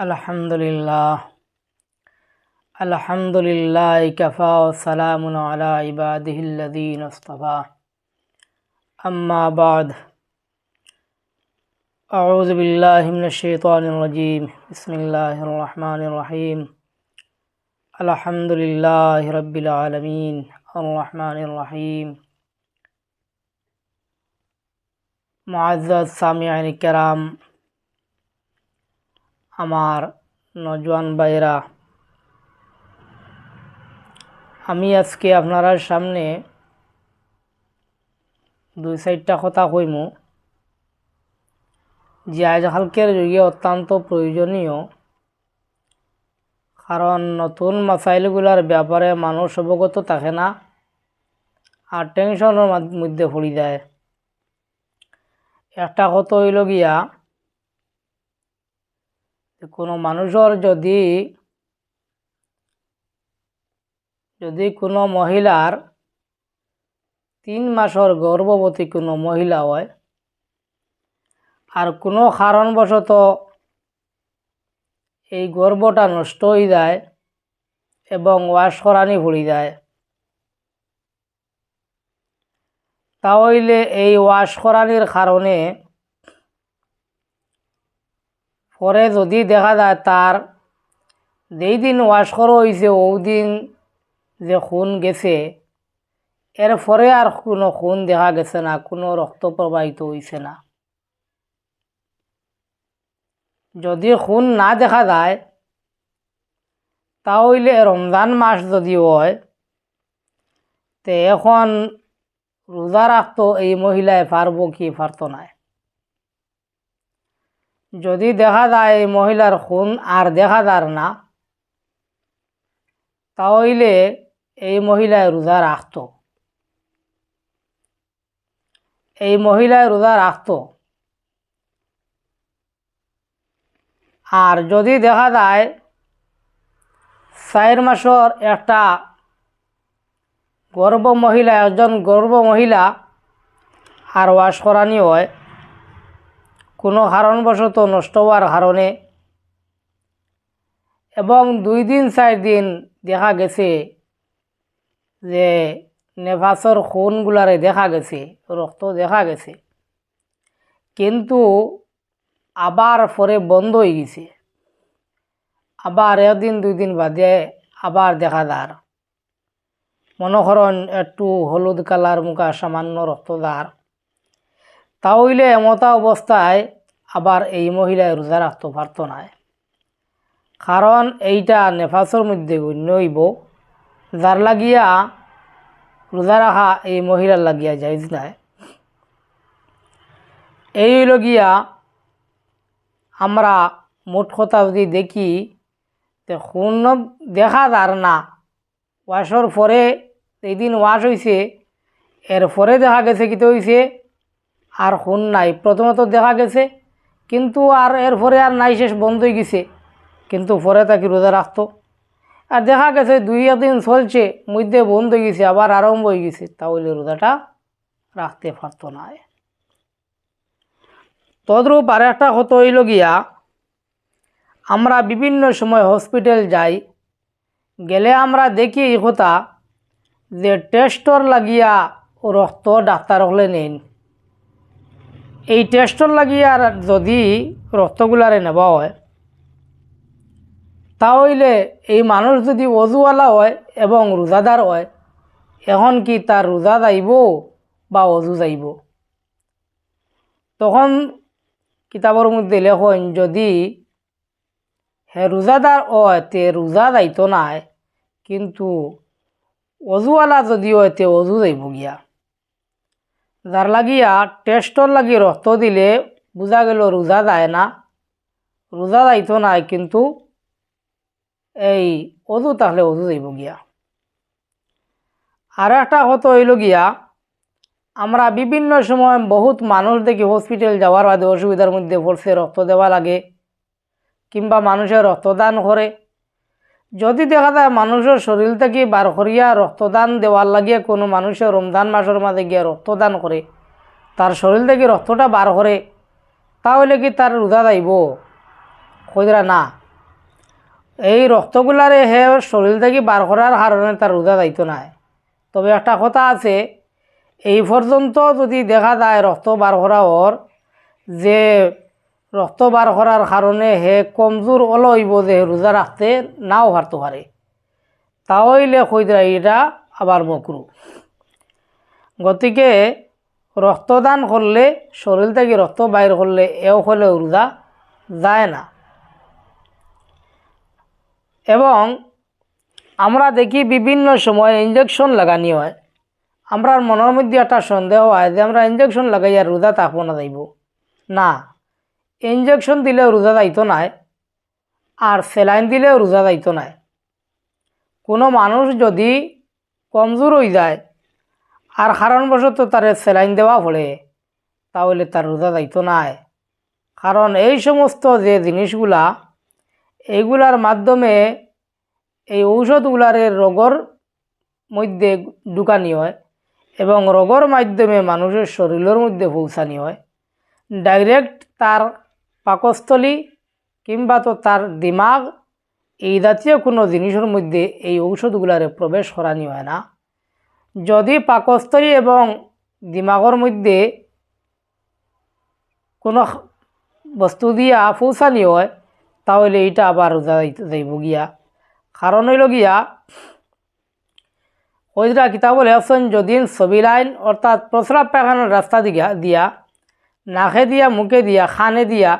الحمد لله الحمد لله كفى وسلام على عباده الذين اصطفى. أما بعد. أعوذ بالله من الشيطان الرجيم. بسم الله الرحمن الرحيم. الحمد لله رب العالمين. الرحمن الرحيم. معزز سامعين الكرام. আমার নজওয়ান ভাইরা আমি আজকে আপনার সামনে দুই চারটা কথা কইমু। যে আজকালকের যুগে অত্যন্ত প্রয়োজনীয়, কারণ নতুন মাসাইলগুলার ব্যাপারে মানুষ অবগত থাকে না আর টেনশনের মাধ- মধ্যে পড়ি যায়। একটা কথা হইল গিয়া কোনো মানুষের যদি যদি কোনো মহিলার তিন মাসের গর্ভবতী কোনো মহিলা হয়, আর কোনো কারণবশত এই গর্ভটা নষ্ট হয়ে যায় এবং ওয়াশ করানি ভরি যায়, তাহলে এই ওয়াশ করানির কারণে পরে যদি দেখা যায় তার যেই দিন ওয়াশ করা হয়েছে ওই দিন যে খুন গেছে, এর পরে আর কোনো খুন দেখা গেছে না, কোনো রক্ত প্রবাহিত হয়েছে না। যদি খুন না দেখা যায় তাহলে রমজান মাস যদি হয়, তে এখন রোজা রাখতো এই মহিলায়, পারব কি, পারতো না যদি দেখা যায় এই মহিলার খুন আর দেখা যার না তাহলে এই মহিলায় রোজা রাখত। এই মহিলায় রোজা রাখত। আর যদি দেখা যায় চার মাসর একটা গর্ব মহিলা, একজন গর্ব মহিলা আর ওয়াশ করানি হয় কোনো কারণবশত নষ্ট হওয়ার কারণে এবং দুই দিন, চার দিন দেখা গেছে যে নেভাসর খুনগুলারে দেখা গেছে, রক্ত দেখা গেছে। কিন্তু আবার পরে বন্ধ হয়ে গেছে। আবার একদিন দুই দিন বাদে আবার দেখা যার মনে করেন, একটু হলুদ কালার মুখা সামান্য রক্তদার তাহলে এমতা অবস্থায় আবার এই মহিলায় রোজা রাখতে পারত না। কারণ এইটা নেফাসের মধ্যে গণ্য হইব। যার লাগিয়া রোজা রাখা এই মহিলার লাগিয়া যাইজ নাই। এই লগিয়া আমরা মোট কথা যদি দেখি, তে শূন্য দেখা যার না। ওয়াশর পরে এইদিন ওয়াশ হয়েছে এর পরে দেখা গেছে কিতে হয়েছে আর খুন নাই। প্রথমত দেখা গেছে, কিন্তু আর এর পরে আর নাই, শেষ বন্ধ হয়ে গেছে। কিন্তু পরে তাকে রোজা রাখতো। আর দেখা গেছে দুই একদিন চলছে, মধ্যে বন্ধ হয়ে গেছে, আবার আরম্ভ হয়ে গেছে। তাহলে রোজাটা রাখতে পারতো না। তদ্রূপ আর একটা হতো হইল গিয়া, আমরা বিভিন্ন সময় হসপিটাল যাই, গেলে আমরা দেখি এই কথা যে টেস্টর লাগিয়া রক্ত ডাক্তার হলে নেন। এই টেস্টর লাগিয়ে আর যদি রক্তগুলারে নেওয়া হয় তাহলে এই মানুষ যদি অজুওয়ালা হয় এবং রোজাদার হয়, এখন কি তার রোজা যাইব বা অজু যাইব? তখন কিতাবের মধ্যে লেখন যদি হে রোজাদার হয়, তে রোজা যাইতো নাই, কিন্তু অজুওয়ালা যদি হয়, তে অজু যাইব গিয়া। যার লাগিয়া টেস্টর লাগি রক্ত দিলে বোঝা গেল রোজা যায় না। রোজা যাইতো নাই, কিন্তু এই অজু তাহলে অজু যাইব গিয়া। আর একটা হতো হইল গিয়া, আমরা বিভিন্ন সময় বহুত মানুষ দেখি হসপিটাল যাওয়ার বাদে অসুবিধার মধ্যে পড়ছে, রক্ত দেওয়া লাগে, কিংবা মানুষের রক্তদান করে। যদি দেখা যায় মানুষের শরীর থেকে বার করিয়া রক্তদান দেওয়ার লাগিয়ে কোনো মানুষের রমজান মাসের মাঝে গিয়ে রক্তদান করে তার শরীর থেকে রক্তটা বার করে তাহলে কি তার রোজা যাইব কইরা না। এই রক্তগুলারে হে শরীর থেকে বার করার কারণে তার রোজা দায়িত্ব নাই। তবে একটা কথা আছে, এই পর্যন্ত যদি দেখা যায় রক্ত বার করা ওর যে রক্ত বার করার কারণে হে কমজোর অলইব যে রোজা রাখতে নাও পারতে পারে। তাহলে কইরা এটা আবার মকরু গতিকে রক্তদান করলে, শরীর থেকে রক্ত বাইর করলে এও হলে রোজা যায় না। এবং আমরা দেখি বিভিন্ন সময় ইঞ্জেকশন লাগানি হয়। আমরা মনের মধ্যে একটা সন্দেহ হয় যে আমরা ইঞ্জেকশন লাগাইয়া রোজা থাকব না যাইব না ইঞ্জেকশন দিলেও রোজা যাইতো নাই আর সেলাইন দিলেও রোজা যাইতো নাই। কোনো মানুষ যদি কমজোর হয়ে যায় আর কারণবশত তার সেলাইন দেওয়া পড়ে, তাহলে তার রোজা যাইতো নাই। কারণ এই সমস্ত যে জিনিসগুলা, এইগুলার মাধ্যমে এই ঔষধগুলারে রোগর মধ্যে ঢুকানি হয় এবং রোগর মাধ্যমে মানুষের শরীরের মধ্যে পৌঁছানি হয়। ডাইরেক্ট তার পাকস্থলী কিংবা তো তার দিমাগ, এই জাতীয় কোনো জিনিসের মধ্যে এই ঔষধগুলারে প্রবেশ করানি হয় না। যদি পাকস্থলী এবং দিমাগর মধ্যে কোনো বস্তু দিয়া পৌঁছানি হয়, তাহলে এইটা আবার যাইব গিয়া। কারণ হইল গিয়া ওইটা কিতাব লেখছেন যদি সবিলাইন অর্থাৎ প্রস্রাব পায়খানার রাস্তা দিয়া দিয়া, নাকে দিয়া, মুখে দিয়া, খানে দিয়া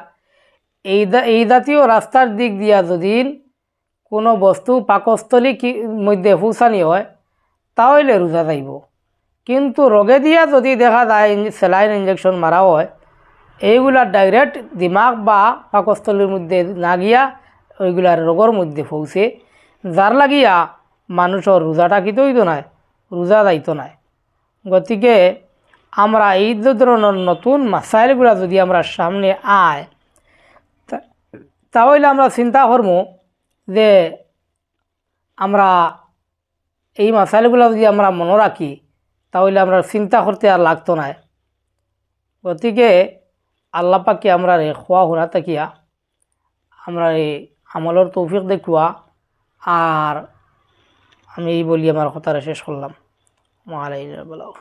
এই এই জাতীয় রাস্তার দিক দিয়া যদি কোনো বস্তু পাকস্থলী কি, মধ্যে পৌঁছানি হয়, তাহলে রোজা যাইব কিন্তু রোগে দিয়া যদি দেখা যায় স্যালাইন ইঞ্জেকশন মারা হয়, এইগুলা ডাইরেক্ট দিমাগ বা পাকস্থলীর মধ্যে না গিয়া ওইগুলার রোগর মধ্যে পৌঁছে যার লাগিয়া মানুষের রোজাটা কিন্তু হইতো নাই রোজা যাইতো নাই। গতিকে, আমরা এই ধরনের নতুন মাসাইলগুলা যদি আমরা সামনে আয় তাহলে আমরা চিন্তা করব যে আমরা এই মাসাইলগুলো যদি আমরা মনে রাখি, তাহলে আমরা চিন্তা করতে আর লাগতো না। গতিকে আল্লাহ পাকে আমরা রে খোয়া হুনা তাকিয়া আমরা এই আমলের তৌফিক দেখুয়া আর আমি এই বলি আমার কথাটা শেষ করলাম। মালাই বলাও